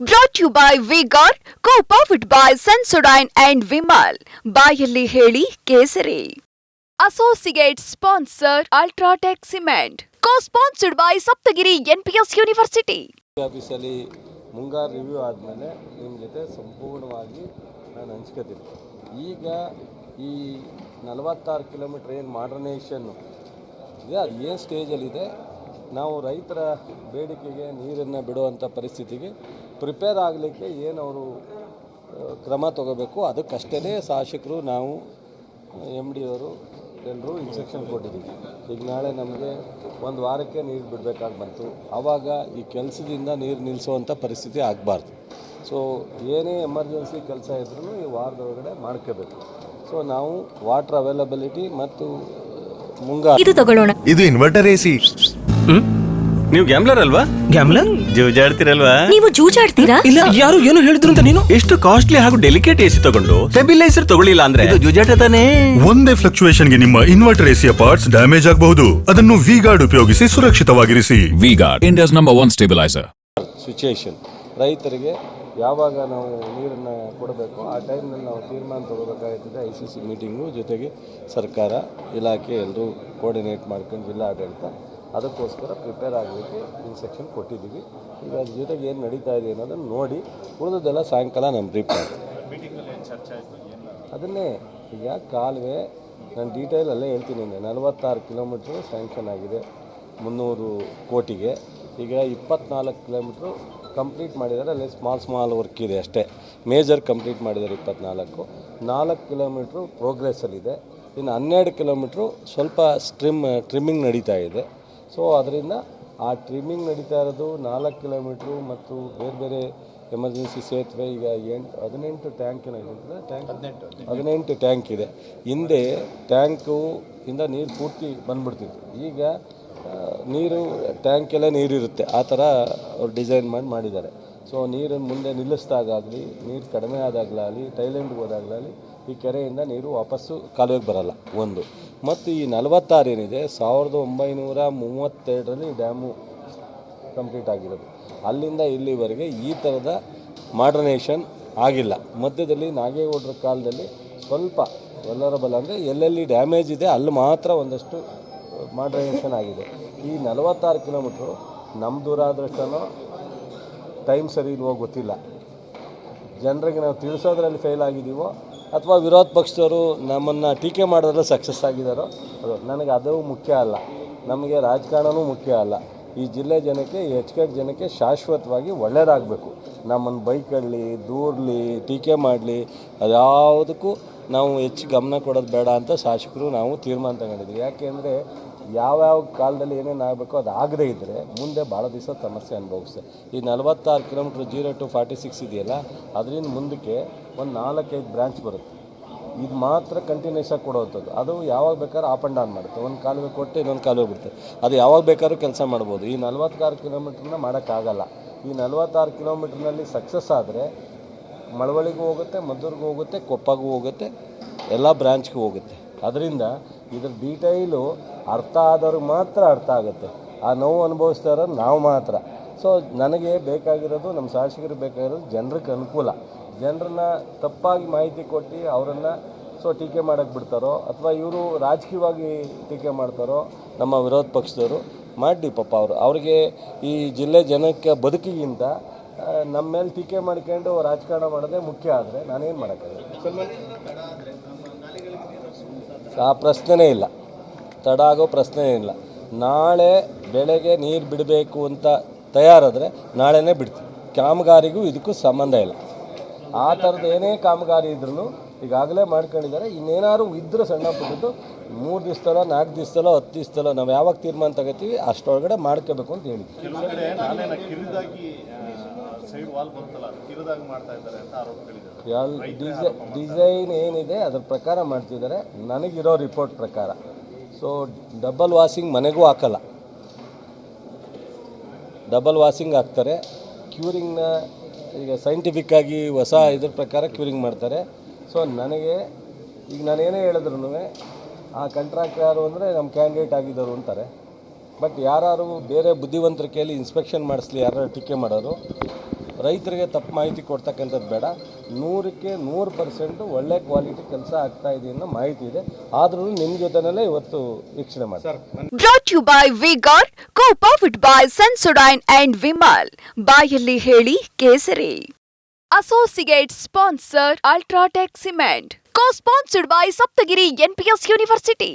Brought you by V Guard co powered by Sensodyne and Vimal ಬಾಯಲ್ಲಿ ಹೇಳಿ ಕೇಸರಿ. Associate sponsor UltraTech cement co sponsored by Saptagiri NPS university ಆಫೀಸಲ್ಲಿ ಮುಂಗಾರು review ಆದಮೇಲೆ ನಿಮ್ಮ ಜೊತೆ ಸಂಪೂರ್ಣವಾಗಿ ನಾನು ಹಂಚ್ಕೋತೀನಿ. ಈಗ ಈ ನಲವತ್ತಾರು ಕಿಲೋಮೀಟ್ರ್ ಏನು ಮಾಡ್ರನೇಷನ್ನು ಇದೆ ಅದು ಏನು ಸ್ಟೇಜಲ್ಲಿದೆ ನಾವು ರೈತರ ಬೇಡಿಕೆಗೆ ನೀರನ್ನು ಬಿಡುವಂಥ ಪರಿಸ್ಥಿತಿಗೆ ಪ್ರಿಪೇರ್ ಆಗಲಿಕ್ಕೆ ಏನು ಅವರು ಕ್ರಮ ತಗೋಬೇಕು. ಅದಕ್ಕಷ್ಟೇ ಶಾಸಕರು ನಾವು ಎಂ ಡಿ ಅವರು ಎಲ್ಲರೂ ಇನ್ಸ್ಟ್ರಕ್ಷನ್ ಕೊಟ್ಟಿದ್ದೀವಿ. ಈಗ ನಾಳೆ ನಮಗೆ ಒಂದು ವಾರಕ್ಕೆ ನೀರು ಬಿಡಬೇಕಾಗಿ ಬಂತು. ಆವಾಗ ಈ ಕೆಲಸದಿಂದ ನೀರು ನಿಲ್ಲಿಸುವಂಥ ಪರಿಸ್ಥಿತಿ ಆಗಬಾರ್ದು. ಸೊ ಏನೇ ಎಮರ್ಜೆನ್ಸಿ ಕೆಲಸ ಇದ್ರೂ ಈ ವಾರದೊಳಗಡೆ ಮಾಡ್ಕೋಬೇಕು. ಸೊ ನಾವು ವಾಟರ್ ಅವೈಲಬಿಲಿಟಿ ಮತ್ತು ಮುಂಗಾರು. ಇದು ತಗೊಳ್ಳೋಣ. ಇದು ಇನ್ವರ್ಟರ್ ಎಸಿ ನೀವು ಗ್ಯಾಮ್ಲರ್ ಅಲ್ವಾ? ಗ್ಯಾಮ್ಲರ್ ಜೂಜಾಡ್ತಿರಲ್ವಾ? ನೀವು ಜೂಜಾಡ್ತೀರಾ? ಇಲ್ಲ ಯಾರು ಏನು ಹೇಳಿದ್ರು ಅಂತ ನೀನು? ಎಷ್ಟು ಕಾಸ್ಟ್ಲಿ ಹಾಗೂ ಡೆಲಿಕೇಟ್ ಎಸಿ ತಗೊಂಡು ಸ್ಟೆಬಿಲೈಸರ್ ತಗೊಳ್ಳಿಲ್ಲ ಅಂದ್ರೆ? ಇದು ಜೂಜಾಟ ತಾನೇ. ಒಂದೇ ಫ್ಲಕ್ಚುಯೇಷನ್ಗೆ ನಿಮ್ಮ ಇನ್ವರ್ಟರ್ ಎಸಿಯ ಪಾರ್ಟ್ಸ್ ಡ್ಯಾಮೇಜ್ ಆಗಬಹುದು. ಅದನ್ನು ವಿ ಗಾರ್ಡ್ ಉಪಯೋಗಿಸಿ ಸುರಕ್ಷಿತವಾಗಿರಿಸಿ. V-Guard, India's number one stabilizer. Situation ರೈತರಿಗೆ ಯಾವಾಗ ನಾವು ನೀರನ್ನು ಕೊಡಬೇಕು ಆ ಟೈಮ್ನಲ್ಲಿ ನಾವು ತೀರ್ಮಾನ ತಗೋಬೇಕಾಗ್ತದೆ ಐ ಸಿ ಸಿ ಮೀಟಿಂಗು ಜೊತೆಗೆ ಸರ್ಕಾರ ಇಲಾಖೆ ಎಲ್ಲರೂ ಕೋರ್ಡಿನೇಟ್ ಮಾಡ್ಕೊಂಡು ಜಿಲ್ಲಾಡಳಿತ ಅದಕ್ಕೋಸ್ಕರ ಪ್ರಿಪೇರ್ ಆಗಲಿಕ್ಕೆ ಇನ್ಸ್ಟ್ರಕ್ಷನ್ ಕೊಟ್ಟಿದ್ದೀವಿ. ಈಗ ಅದ್ರ ಜೊತೆಗೆ ಏನು ನಡೀತಾ ಇದೆ ಅನ್ನೋದನ್ನು ನೋಡಿ ಉಳಿದದೆಲ್ಲ ಸಾಯಂಕಾಲ ನಮ್ಮ ಪ್ರಿಪೇರ್ ಅದನ್ನೇ, ಈಗ ಕಾಲುವೆ, ನಾನು ಡೀಟೇಲ್ ಅಲ್ಲೇ ಹೇಳ್ತೀನಿ ನಲವತ್ತಾರು ಕಿಲೋಮೀಟ್ರ್ ಸ್ಯಾಂಕ್ಷನ್ ಆಗಿದೆ ಮುನ್ನೂರು ಕೋಟಿಗೆ. ಈಗ ಇಪ್ಪತ್ನಾಲ್ಕು ಕಿಲೋಮೀಟ್ರು ಕಂಪ್ಲೀಟ್ ಮಾಡಿದ್ದಾರೆ, ಅಲ್ಲಿ ಸ್ಮಾಲ್ ಸ್ಮಾಲ್ ವರ್ಕ್ ಇದೆ ಅಷ್ಟೇ. ಮೇಜರ್ ಕಂಪ್ಲೀಟ್ ಮಾಡಿದ್ದಾರೆ ಇಪ್ಪತ್ನಾಲ್ಕು. ನಾಲ್ಕು ಕಿಲೋಮೀಟ್ರು ಪ್ರೋಗ್ರೆಸ್ಸಲ್ಲಿದೆ ಇನ್ನು ಹನ್ನೆರಡು ಕಿಲೋಮೀಟ್ರು ಸ್ವಲ್ಪ ಸ್ಟ್ರಿಮ್ ಟ್ರಿಮ್ಮಿಂಗ್ ನಡೀತಾ ಇದೆ. ಸೊ ಅದರಿಂದ ಆ ಟ್ರಿಮ್ಮಿಂಗ್ ನಡೀತಾ ಇರೋದು ನಾಲ್ಕು ಕಿಲೋಮೀಟ್ರು ಮತ್ತು ಬೇರೆ ಬೇರೆ ಎಮರ್ಜೆನ್ಸಿ ಸೇತುವೆ ಈಗ ಎಂಟು ಹದಿನೆಂಟು ಟ್ಯಾಂಕ್ ಏನಾಗಿದೆ ಟ್ಯಾಂಕ್ ಹದಿನೆಂಟು ಟ್ಯಾಂಕ್ ಇದೆ. ಹಿಂದೆ ಟ್ಯಾಂಕು ಇಂದ ನೀರು ಪೂರ್ತಿ ಬಂದ್ಬಿಡ್ತಿತ್ತು. ಈಗ ನೀರು ಟ್ಯಾಂಕೆಲ್ಲ ನೀರಿರುತ್ತೆ. ಆ ಥರ ಅವ್ರು ಡಿಸೈನ್ ಮಾಡಿ ಮಾಡಿದ್ದಾರೆ. ಸೊ ನೀರನ್ನು ಮುಂದೆ ನಿಲ್ಲಿಸಿದಾಗಲಿ ನೀರು ಕಡಿಮೆ ಆದಾಗಲಾಗಲಿ ಟೈಲೆಂಡ್ಗೆ ಹೋದಾಗಲಾಗಲಿ ಈ ಕೆರೆಯಿಂದ ನೀರು ವಾಪಸ್ಸು ಕಾಲುವೆಗೆ ಬರಲ್ಲ. ಒಂದು. ಮತ್ತು ಈ ನಲವತ್ತಾರು ಏನಿದೆ, ಸಾವಿರದ ಒಂಬೈನೂರ ಮೂವತ್ತೆರಡರಲ್ಲಿ ಡ್ಯಾಮು ಕಂಪ್ಲೀಟ್ ಆಗಿರೋದು. ಅಲ್ಲಿಂದ ಇಲ್ಲಿವರೆಗೆ ಈ ಥರದ ಮಾಡ್ರನೇಷನ್ ಆಗಿಲ್ಲ. ಮಧ್ಯದಲ್ಲಿ ನಾಗೇಗೌಡರ ಕಾಲದಲ್ಲಿ ಸ್ವಲ್ಪ ವಲ್ಲರಬಲ್ ಅಂದರೆ ಎಲ್ಲೆಲ್ಲಿ ಡ್ಯಾಮೇಜ್ ಇದೆ, ಅಲ್ಲಿ ಮಾತ್ರ ಒಂದಷ್ಟು ಮಾಡ್ರನೇಷನ್ ಆಗಿದೆ. ಈ ನಲವತ್ತಾರು ಕಿಲೋಮೀಟ್ರು ನಮ್ಮ ದುರಾದೃಷ್ಟನೋ ಟೈಮ್ ಸರಿ ಇಲ್ವೋ ಗೊತ್ತಿಲ್ಲ. ಜನರಿಗೆ ನಾವು ತಿಳಿಸೋದ್ರಲ್ಲಿ ಫೇಲ್ ಆಗಿದ್ದೀವೋ ಅಥವಾ ವಿರೋಧ ಪಕ್ಷದವರು ನಮ್ಮನ್ನು ಟೀಕೆ ಮಾಡಿದ್ರೆ ಸಕ್ಸಸ್ ಆಗಿದ್ದಾರೋ ಅದು ನನಗೆ ಅದು ಮುಖ್ಯ ಅಲ್ಲ. ನಮಗೆ ರಾಜಕಾರಣವೂ ಮುಖ್ಯ ಅಲ್ಲ. ಈ ಜಿಲ್ಲೆ ಜನಕ್ಕೆ ಎಚ್ಕೆಟ್ ಜನಕ್ಕೆ ಶಾಶ್ವತವಾಗಿ ಒಳ್ಳೆಯದಾಗಬೇಕು ನಮ್ಮನ್ನು ಬೈಕಲ್ಲಿ ದೂರಲಿ, ಟೀಕೆ ಮಾಡಲಿ, ಅದ್ಯಾವುದಕ್ಕೂ ನಾವು ಹೆಚ್ಚು ಗಮನ ಕೊಡೋದು ಬೇಡ ಅಂತ ಶಾಸಕರು ನಾವು ತೀರ್ಮಾನ ತಗೊಂಡಿದ್ವಿ ಯಾಕೆಂದರೆ ಯಾವ್ಯಾವ ಕಾಲದಲ್ಲಿ ಏನೇನು ಆಗಬೇಕು ಅದು ಆಗದೇ ಇದ್ದರೆ ಮುಂದೆ ಭಾಳ ದಿವಸ ಸಮಸ್ಯೆ ಅನುಭವಿಸ್ತದೆ ಈ ನಲವತ್ತಾರು kilometre zero to forty six ಇದೆಯಲ್ಲ, ಅದರಿಂದ ಮುಂದಕ್ಕೆ ಒಂದು ನಾಲ್ಕೈದು ಬ್ರ್ಯಾಂಚ್ ಬರುತ್ತೆ. ಇದು ಮಾತ್ರ ಕಂಟಿನ್ಯೂಸ್ ಆಗಿ ಕೊಡುವಂಥದ್ದು ಅದು ಯಾವಾಗ ಬೇಕಾದ್ರೂ ಆಪ್ ಆ್ಯಂಡ್ ಡೌನ್ ಮಾಡುತ್ತೆ. ಒಂದು ಕಾಲುವೆ ಕೊಟ್ಟು ಇನ್ನೊಂದು ಕಾಲುವೆ ಬಿಡುತ್ತೆ. ಅದು ಯಾವಾಗ ಬೇಕಾದ್ರೂ ಕೆಲಸ ಮಾಡ್ಬೋದು. ಈ ನಲ್ವತ್ತಾರು ಕಿಲೋಮೀಟ್ರನ್ನ ಮಾಡೋಕ್ಕಾಗಲ್ಲ. ಈ ನಲ್ವತ್ತಾರು ಕಿಲೋಮೀಟ್ರ್ನಲ್ಲಿ ಸಕ್ಸಸ್ ಆದರೆ ಮಳವಳಿಗೂ ಹೋಗುತ್ತೆ, ಮದ್ದೂರಿಗೂ ಹೋಗುತ್ತೆ, ಕೊಪ್ಪಗೂ ಹೋಗುತ್ತೆ, ಎಲ್ಲ ಬ್ರ್ಯಾಂಚ್ಗೂ ಹೋಗುತ್ತೆ. ಅದರಿಂದ ಇದ್ರ ಡೀಟೈಲು ಅರ್ಥ ಆದವ್ರಿಗೆ ಮಾತ್ರ ಅರ್ಥ ಆಗುತ್ತೆ. ಆ ನೋವು ಅನುಭವಿಸ್ತಾ ಇರೋದು ನಾವು ಮಾತ್ರ. ಸೊ ನನಗೆ ಬೇಕಾಗಿರೋದು ನಮ್ಮ ಶಾಸಕರಿಗೆ ಬೇಕಾಗಿರೋದು ಜನರಿಗೆ ಅನುಕೂಲ. ಜನರನ್ನ ತಪ್ಪಾಗಿ ಮಾಹಿತಿ ಕೊಟ್ಟು ಅವರನ್ನು ಸೊ ಟೀಕೆ ಮಾಡೋಕ್ಕೆ ಬಿಡ್ತಾರೋ ಅಥವಾ ಇವರು ರಾಜಕೀಯವಾಗಿ ಟೀಕೆ ಮಾಡ್ತಾರೋ ನಮ್ಮ ವಿರೋಧ ಪಕ್ಷದವರು ಮಾಡಲಿ ಪಾಪ ಅವರು. ಅವ್ರಿಗೆ ಈ ಜಿಲ್ಲೆ ಜನಕ್ಕೆ ಬದುಕಿಗಿಂತ ನಮ್ಮ ಮೇಲೆ ಟೀಕೆ ಮಾಡ್ಕೊಂಡು ರಾಜಕಾರಣ ಮಾಡೋದೇ ಮುಖ್ಯ ಆದರೆ ನಾನೇನು ಮಾಡೋಕ್ಕಾಗಲ್ಲ. ಆ ಪ್ರಶ್ನೆನೇ ಇಲ್ಲ. ತಡ ಆಗೋ ಪ್ರಶ್ನೆ ಇಲ್ಲ. ನಾಳೆ ಬೆಳಗ್ಗೆ ನೀರು ಬಿಡಬೇಕು ಅಂತ ತಯಾರಾದರೆ ನಾಳೆನೇ ಬಿಡ್ತೀವಿ. ಕಾಮಗಾರಿಗೂ ಇದಕ್ಕೂ ಸಂಬಂಧ ಇಲ್ಲ. ಆ ಥರದ್ದು ಏನೇ ಕಾಮಗಾರಿ ಇದ್ರೂ ಈಗಾಗಲೇ ಮಾಡ್ಕೊಂಡಿದ್ದಾರೆ. ಇನ್ನೇನಾದ್ರು ಇದ್ದರೆ ಸಣ್ಣ ಪುಟ್ಟದ್ದು ಮೂರು ದಿವಸದಲ್ಲೋ ನಾಲ್ಕು ದಿವಸದಲ್ಲೋ ಹತ್ತು ದಿವಸದಲ್ಲೋ ನಾವು ಯಾವಾಗ ತೀರ್ಮಾನ ತಗೋತೀವಿ ಅಷ್ಟೊಳಗಡೆ ಮಾಡ್ಕೋಬೇಕು ಅಂತ ಹೇಳಿ. ಡಿಸೈನ್ ಏನಿದೆ ಅದ್ರ ಪ್ರಕಾರ ಮಾಡ್ತಿದ್ದಾರೆ. ನನಗಿರೋ ರಿಪೋರ್ಟ್ ಪ್ರಕಾರ. ಸೊ ಡಬಲ್ ವಾಸಿಂಗ್ ಮನೆಗೂ ಹಾಕಲ್ಲ. ಡಬಲ್ ವಾಸಿಂಗ್ ಹಾಕ್ತಾರೆ. ಕ್ಯೂರಿಂಗ್ನ ಈಗ ಸೈಂಟಿಫಿಕ್ಕಾಗಿ ಹೊಸ ಇದ್ರ ಪ್ರಕಾರ ಕ್ಯೂರಿಂಗ್ ಮಾಡ್ತಾರೆ. ಸೊ ನನಗೆ ಈಗ ನಾನೇನೇ ಹೇಳಿದ್ರು ಆ ಕಂಟ್ರಾಕ್ಟ್ ಯಾರು ಅಂದರೆ ನಮ್ಮ ಕ್ಯಾಂಡಿಡೇಟ್ ಆಗಿದ್ದರು ಅಂತಾರೆ. ಬಟ್ ಯಾರು ಬೇರೆ ಬುದ್ಧಿವಂತರ ಇನ್ಸ್ಪೆಕ್ಷನ್ ಮಾಡಿಸ್ಲಿ ಯಾರು ಟೀಕೆ ಮಾಡೋರು ರೈತರಿಗೆ ತಪ್ಪು ಮಾಹಿತಿ ಕೊಡ್ತಕ್ಕಂಥದ್ದು ಬೇಡ. ನೂರಕ್ಕೆ ನೂರು ಪರ್ಸೆಂಟು ಒಳ್ಳೆ ಕ್ವಾಲಿಟಿ ಕೆಲಸ ಆಗ್ತಾ ಇದೆ ಅನ್ನೋ ಮಾಹಿತಿ ಇದೆ. ಆದ್ರೂ ನಿಮ್ಮ ಜೊತೆನಲ್ಲೇ ಇವತ್ತು ವೀಕ್ಷಣೆ ಮಾಡಿ brought you by V Guard co powered by Sensodyne and Vimal ಬಾಯಲ್ಲಿ ಹೇಳಿ ಕೇಸರಿ. Associate sponsor UltraTech cement co sponsored by Saptagiri NPS university